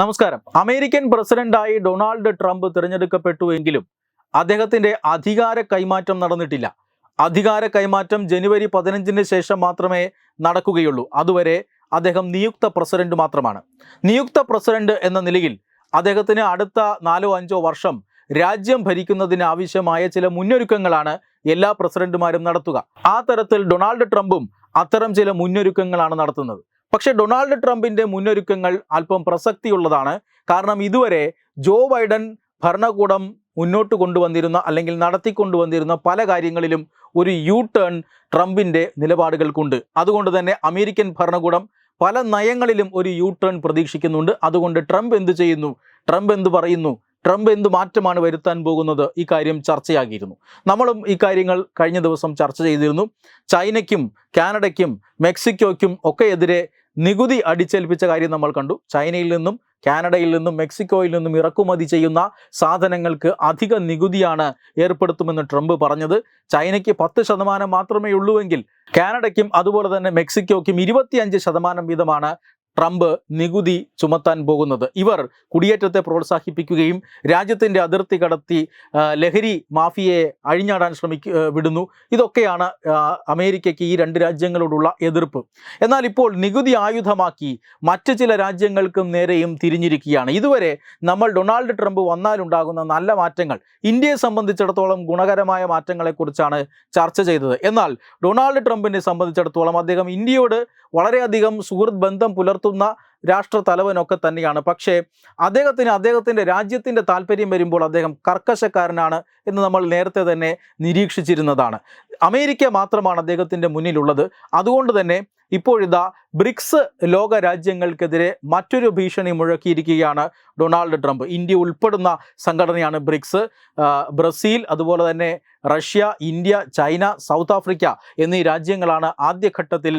നമസ്കാരം. അമേരിക്കൻ പ്രസിഡന്റായി Donald Trump തിരഞ്ഞെടുക്കപ്പെട്ടുവെങ്കിലും അദ്ദേഹത്തിന്റെ അധികാര കൈമാറ്റം നടന്നിട്ടില്ല. അധികാര കൈമാറ്റം ജനുവരി പതിനഞ്ചിന് ശേഷം മാത്രമേ നടക്കുകയുള്ളൂ. അതുവരെ അദ്ദേഹം നിയുക്ത പ്രസിഡന്റ് മാത്രമാണ്. നിയുക്ത പ്രസിഡന്റ് എന്ന നിലയിൽ അദ്ദേഹത്തിന് അടുത്ത നാലോ അഞ്ചോ വർഷം രാജ്യം ഭരിക്കുന്നതിന് ആവശ്യമായ ചില മുന്നൊരുക്കങ്ങളാണ് എല്ലാ പ്രസിഡന്റുമാരും നടത്തുക. ആ തരത്തിൽ ഡൊണാൾഡ് ട്രംപും അത്തരം ചില മുന്നൊരുക്കങ്ങളാണ് നടത്തുന്നത്. പക്ഷേ ഡൊണാൾഡ് ട്രംപിന്റെ മുന്നൊരുക്കങ്ങൾ അല്പം പ്രസക്തിയുള്ളതാണ്. കാരണം ഇതുവരെ ജോ ബൈഡൻ ഭരണകൂടം മുന്നോട്ട് കൊണ്ടുവന്നിരുന്ന അല്ലെങ്കിൽ നടത്തിക്കൊണ്ടുവന്നിരുന്ന പല കാര്യങ്ങളിലും ഒരു യു ടേൺ ട്രംപിന്റെ നിലപാടുകൾക്കുണ്ട്. അതുകൊണ്ട് തന്നെ അമേരിക്കൻ ഭരണകൂടം പല നയങ്ങളിലും ഒരു യു ടേൺ പ്രതീക്ഷിക്കുന്നുണ്ട്. അതുകൊണ്ട് ട്രംപ് എന്ത് ചെയ്യുന്നു? ട്രംപ് എന്ത് പറയുന്നു? ട്രംപ് എന്ത് മാറ്റമാണ് വരുത്താൻ പോകുന്നത്? ഈ കാര്യം ചർച്ചയാകിയിരുന്നു. നമ്മളും ഈ കാര്യങ്ങൾ കഴിഞ്ഞ ദിവസം ചർച്ച ചെയ്തിരുന്നു. ചൈനയ്ക്കും കാനഡയ്ക്കും മെക്സിക്കോയ്ക്കും ഒക്കെ എതിരെ നികുതി അടിച്ചേൽപ്പിച്ച കാര്യം നമ്മൾ കണ്ടു. ചൈനയിൽ നിന്നും കാനഡയിൽ നിന്നും മെക്സിക്കോയിൽ നിന്നും ഇറക്കുമതി ചെയ്യുന്ന സാധനങ്ങൾക്ക് അധിക നികുതിയാണ് ഏർപ്പെടുത്തുമെന്ന് ട്രംപ് പറഞ്ഞത്. ചൈനയ്ക്ക് പത്ത് ശതമാനം മാത്രമേ ഉള്ളൂവെങ്കിൽ കാനഡയ്ക്കും അതുപോലെ തന്നെ മെക്സിക്കോയ്ക്കും ഇരുപത്തിയഞ്ച് ശതമാനം വീതമാണ് ട്രംപ് നികുതി ചുമത്താൻ പോകുന്നത്. ഇവർ കുടിയേറ്റത്തെ പ്രോത്സാഹിപ്പിക്കുകയും രാജ്യത്തിന്റെ അതിർത്തി കടത്തി ലഹരി മാഫിയയെ അഴിഞ്ഞാടാൻ ശ്രമിക്കു വിടുന്നു. ഇതൊക്കെയാണ് അമേരിക്കയ്ക്ക് ഈ രണ്ട് രാജ്യങ്ങളോടുള്ള എതിർപ്പ്. എന്നാൽ ഇപ്പോൾ നികുതി ആയുധമാക്കി മറ്റ് ചില രാജ്യങ്ങൾക്കും നേരെയും തിരിഞ്ഞിരിക്കുകയാണ്. ഇതുവരെ നമ്മൾ ഡൊണാൾഡ് ട്രംപ് വന്നാലുണ്ടാകുന്ന നല്ല മാറ്റങ്ങൾ ഇന്ത്യയെ സംബന്ധിച്ചിടത്തോളം ഗുണകരമായ മാറ്റങ്ങളെക്കുറിച്ചാണ് ചർച്ച ചെയ്തത്. എന്നാൽ ഡൊണാൾഡ് ട്രംപിനെ സംബന്ധിച്ചിടത്തോളം അദ്ദേഹം ഇന്ത്യയോട് വളരെയധികം സുഹൃത്ത് ബന്ധം പുലർത്തുന്ന രാഷ്ട്ര തലവനൊക്കെ തന്നെയാണ്. പക്ഷേ അദ്ദേഹത്തിന് അദ്ദേഹത്തിന്റെ രാജ്യത്തിന്റെ താല്പര്യം വരുമ്പോൾ അദ്ദേഹം കർക്കശക്കാരനാണ് എന്ന് നമ്മൾ നേരത്തെ തന്നെ നിരീക്ഷിച്ചിരുന്നതാണ്. അമേരിക്ക മാത്രമാണ് അദ്ദേഹത്തിന്റെ മുന്നിലുള്ളത്. അതുകൊണ്ട് തന്നെ ഇപ്പോഴിതാ ബ്രിക്സ് ലോക രാജ്യങ്ങൾക്കെതിരെ മറ്റൊരു ഭീഷണി മുഴക്കിയിരിക്കുകയാണ് ഡൊണാൾഡ് ട്രംപ്. ഇന്ത്യ ഉൾപ്പെടുന്ന സംഘടനയാണ് ബ്രിക്സ്. ബ്രസീൽ അതുപോലെ തന്നെ Russia India China South Africa എന്നീ രാജ്യങ്ങളാണ് ആദ്യഘട്ടത്തിൽ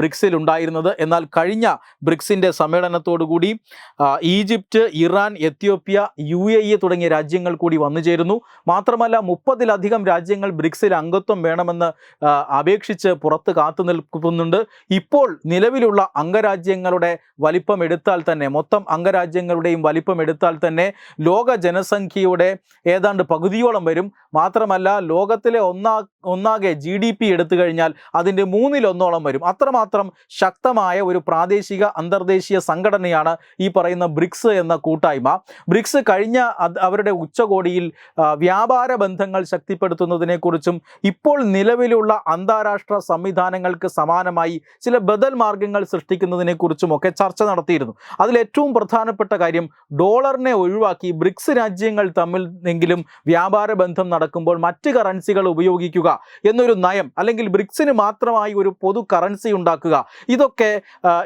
ബ്രിക്സിൽ ഉണ്ടായിരുന്നത്. എന്നാൽ കഴിഞ്ഞ ബ്രിക്സിന്റെ സമ്മേളനത്തോടുകൂടി Egypt Iran Ethiopia U A E തുടങ്ങിയ രാജ്യങ്ങൾ കൂടി വന്നു ചേരുന്നു. മാത്രമല്ല മുപ്പതിലധികം രാജ്യങ്ങൾ ബ്രിക്സിൽ അംഗത്വം വേണമെന്ന് അപേക്ഷിച്ച് പുറത്ത് കാത്തു നിൽക്കുന്നുണ്ട്. ഇപ്പോൾ നിലവിലുള്ള അംഗരാജ്യങ്ങളുടെ വലിപ്പം എടുത്താൽ തന്നെ മൊത്തം അംഗരാജ്യങ്ങളുടെയും വലിപ്പം എടുത്താൽ തന്നെ ലോക ജനസംഖ്യയുടെ ഏതാണ്ട് പകുതിയോളം വരും. മാത്രമല്ല ലോകത്തിലെ ഒന്നാ ഒന്നാകെ ജി ഡി പി എടുത്തു കഴിഞ്ഞാൽ അതിന്റെ മൂന്നിലൊന്നോളം വരും. അത്രമാത്രം ശക്തമായ ഒരു പ്രാദേശിക അന്തർദേശീയ സംഘടനയാണ് ഈ പറയുന്ന ബ്രിക്സ് എന്ന കൂട്ടായ്മ. ബ്രിക്സ് കഴിഞ്ഞ അവരുടെ ഉച്ചകോടിയിൽ വ്യാപാര ബന്ധങ്ങൾ ശക്തിപ്പെടുത്തുന്നതിനെക്കുറിച്ചും ഇപ്പോൾ നിലവിലുള്ള അന്താരാഷ്ട്ര സംവിധാനങ്ങൾക്ക് സമാനമായി ചില ബദൽ മാർഗങ്ങൾ സൃഷ്ടിക്കുന്നതിനെക്കുറിച്ചും ഒക്കെ ചർച്ച നടത്തിയിരുന്നു. അതിലേറ്റവും പ്രധാനപ്പെട്ട കാര്യം ഡോളറിനെ ഒഴിവാക്കി ബ്രിക്സ് രാജ്യങ്ങൾ തമ്മിൽ എങ്കിലും വ്യാപാര ബന്ധം നടക്കുമ്പോൾ മറ്റ് കറൻസികൾ ഉപയോഗിക്കുക എന്നൊരു നയം അല്ലെങ്കിൽ ബ്രിക്സിന് മാത്രമായി ഒരു പൊതു കറൻസി ഉണ്ടാക്കുക. ഇതൊക്കെ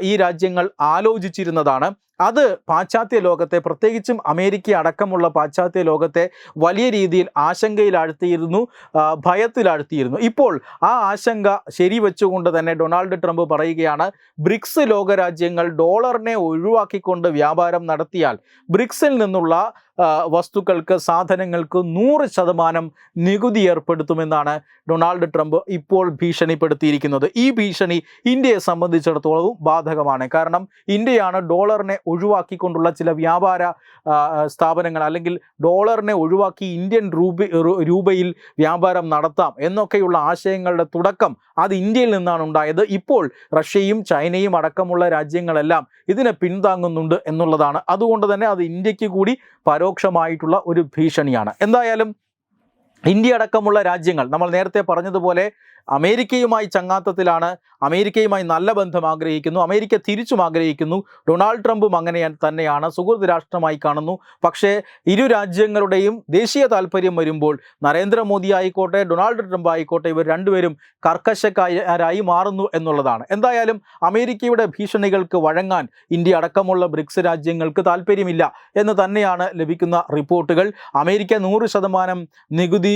ഈ രാജ്യങ്ങൾ ആലോചിച്ചിരുന്നതാണ്. അത് പാശ്ചാത്യ ലോകത്തെ പ്രത്യേകിച്ചും അമേരിക്ക അടക്കമുള്ള പാശ്ചാത്യ ലോകത്തെ വലിയ രീതിയിൽ ആശങ്കയിലാഴ്ത്തിയിരുന്നു ഭയത്തിലാഴ്ത്തിയിരുന്നു. ഇപ്പോൾ ആ ആശങ്ക ശരി വെച്ചുകൊണ്ട് തന്നെ ഡൊണാൾഡ് ട്രംപ് പറയുകയാണ് ബ്രിക്സ് ലോകരാജ്യങ്ങൾ ഡോളറിനെ ഒഴിവാക്കിക്കൊണ്ട് വ്യാപാരം നടത്തിയാൽ ബ്രിക്സിൽ നിന്നുള്ള വസ്തുക്കൾക്ക് സാധനങ്ങൾക്ക് നൂറ് ശതമാനം നികുതി ഏർപ്പെടുത്തുമെന്നാണ് ഡൊണാൾഡ് ട്രംപ് ഇപ്പോൾ ഭീഷണിപ്പെടുത്തിയിരിക്കുന്നത്. ഈ ഭീഷണി ഇന്ത്യയെ സംബന്ധിച്ചിടത്തോളവും ബാധകമാണ്. കാരണം ഇന്ത്യയാണ് ഡോളറിനെ ഒഴിവാക്കിക്കൊണ്ടുള്ള ചില വ്യാപാര സ്ഥാപനങ്ങൾ അല്ലെങ്കിൽ ഡോളറിനെ ഒഴിവാക്കി ഇന്ത്യൻ രൂപ രൂപയിൽ വ്യാപാരം നടത്താം എന്നൊക്കെയുള്ള ആശയങ്ങളുടെ തുടക്കം അത് ഇന്ത്യയിൽ നിന്നാണ് ഉണ്ടായത്. ഇപ്പോൾ റഷ്യയും ചൈനയും അടക്കമുള്ള രാജ്യങ്ങളെല്ലാം ഇതിനെ പിന്താങ്ങുന്നുണ്ട് എന്നുള്ളതാണ്. അതുകൊണ്ട് തന്നെ അത് ഇന്ത്യയ്ക്ക് കൂടി പരോക്ഷമായിട്ടുള്ള ഒരു ഭീഷണിയാണ്. എന്തായാലും ഇന്ത്യ അടക്കമുള്ള രാജ്യങ്ങൾ നമ്മൾ നേരത്തെ പറഞ്ഞതുപോലെ അമേരിക്കയുമായി ചങ്ങാത്തത്തിലാണ് അമേരിക്കയുമായി നല്ല ബന്ധം ആഗ്രഹിക്കുന്നു അമേരിക്ക തിരിച്ചും ആഗ്രഹിക്കുന്നു ഡൊണാൾഡ് ട്രംപും അങ്ങനെ തന്നെയാണ് സുഹൃത്ത് രാഷ്ട്രമായി കാണുന്നു. പക്ഷേ ഇരു രാജ്യങ്ങളുടെയും ദേശീയ താല്പര്യം വരുമ്പോൾ നരേന്ദ്രമോദി ആയിക്കോട്ടെ ഡൊണാൾഡ് ട്രംപ് ആയിക്കോട്ടെ ഇവർ രണ്ടുപേരും കർക്കശക്കാരായി മാറുന്നു എന്നുള്ളതാണ്. എന്തായാലും അമേരിക്കയുടെ ഭീഷണികൾക്ക് വഴങ്ങാൻ ഇന്ത്യ അടക്കമുള്ള ബ്രിക്സ് രാജ്യങ്ങൾക്ക് താല്പര്യമില്ല എന്ന് തന്നെയാണ് ലഭിക്കുന്ന റിപ്പോർട്ടുകൾ. അമേരിക്ക നൂറ് നികുതി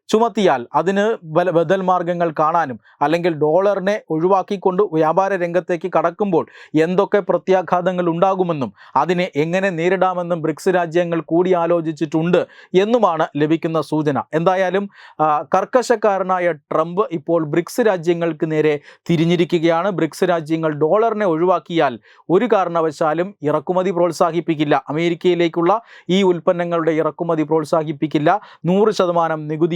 ചുമത്തിയാൽ അതിന് ബല- ബദൽ മാർഗങ്ങൾ കാണാനും അല്ലെങ്കിൽ ഡോളറിനെ ഒഴിവാക്കിക്കൊണ്ട് വ്യാപാര രംഗത്തേക്ക് കടക്കുമ്പോൾ എന്തൊക്കെ പ്രത്യാഘാതങ്ങൾ ഉണ്ടാകുമെന്നും അതിനെ എങ്ങനെ നേരിടാമെന്നും ബ്രിക്സ് രാജ്യങ്ങൾ കൂടിയാലോചിച്ചിട്ടുണ്ട് എന്നുമാണ് ലഭിക്കുന്ന സൂചന. എന്തായാലും കർക്കശക്കാരനായ ട്രംപ് ഇപ്പോൾ ബ്രിക്സ് രാജ്യങ്ങൾക്ക് നേരെ തിരിഞ്ഞിരിക്കുകയാണ്. ബ്രിക്സ് രാജ്യങ്ങൾ ഡോളറിനെ ഒഴിവാക്കിയാൽ ഒരു കാരണവശാലും ഇറക്കുമതി പ്രോത്സാഹിപ്പിക്കില്ല. അമേരിക്കയിലേക്കുള്ള ഈ ഉൽപ്പന്നങ്ങളുടെ ഇറക്കുമതി പ്രോത്സാഹിപ്പിക്കില്ല. നൂറ് ശതമാനം നികുതി